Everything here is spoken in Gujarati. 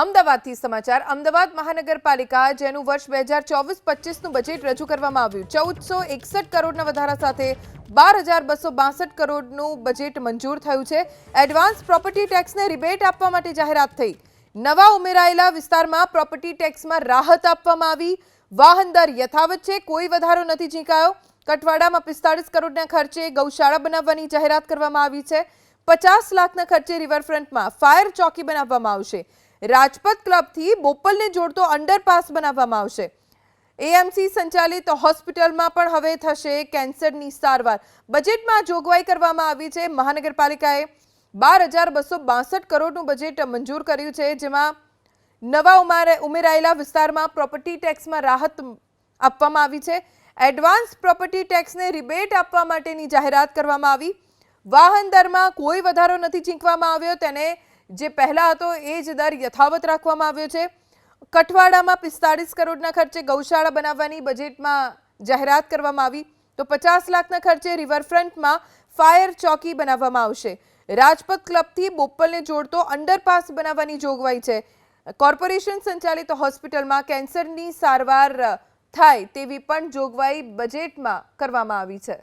અમદાવાદથી સમાચાર. અમદાવાદ મહાનગરપાલિકા, જેનું વર્ષ બે હજાર ચોવીસ પચીસનું બજેટ રજૂ કરવામાં આવ્યું. ચૌદસો એકસઠ કરોડના વધારા સાથે બાર હજાર બસો બાસઠ કરોડનું બજેટ મંજૂર થયું છે. એડવાન્સ પ્રોપર્ટી ટેક્સને રિબેટ આપવા માટે જાહેરાત થઈ. નવા ઉમેરાયેલા વિસ્તારમાં પ્રોપર્ટી ટેક્સમાં રાહત આપવામાં આવી. વાહન દર યથાવત છે. કોઈ વધારો નથી ઝીંકાયો. કટવાડામાં પિસ્તાળીસ કરોડના ખર્ચે ગૌશાળા બનાવવાની જાહેરાત કરવામાં આવી છે. પચાસ લાખના ખર્ચે રિવરફ્રન્ટમાં ફાયર ચોકી બનાવવામાં આવશે. રાજપથ ક્લબથી બોપલને જોડતો અંડરપાસ બનાવવામાં આવશે. એએમસી સંચાલિત હોસ્પિટલમાં પણ હવે થશે કેન્સરની સારવાર. બજેટમાં જોગવાઈ કરવામાં આવી છે. મહાનગરપાલિકાએ બાર હજાર બસો બાસઠ કરોડનું બજેટ મંજૂર કર્યું છે, જેમાં નવા ઉમારે ઉમેરાયેલા વિસ્તારમાં પ્રોપર્ટી ટેક્સમાં રાહત આપવામાં આવી છે. એડવાન્સ પ્રોપર્ટી ટેક્સને રિબેટ આપવા માટેની જાહેરાત કરવામાં આવી. વાહન દરમાં કોઈ વધારો નથી ચીંકવામાં આવ્યો. તેને જે પહેલા હતો એ જ દર યથાવત રાખવામાં આવ્યો છે. કઠવાડામાં પિસ્તાળીસ કરોડના ખર્ચે ગૌશાળા બનાવવાની બજેટમાં જાહેરાત કરવામાં આવી. તો પચાસ લાખના ખર્ચે રિવરફ્રન્ટમાં ફાયર ચોકી બનાવવામાં આવશે. રાજપથ ક્લબથી બોપલને જોડતો અંડરપાસ બનાવવાની જોગવાઈ છે. કોર્પોરેશન સંચાલિત હોસ્પિટલમાં કેન્સરની સારવાર થાય તેવી પણ જોગવાઈ બજેટમાં કરવામાં આવી છે.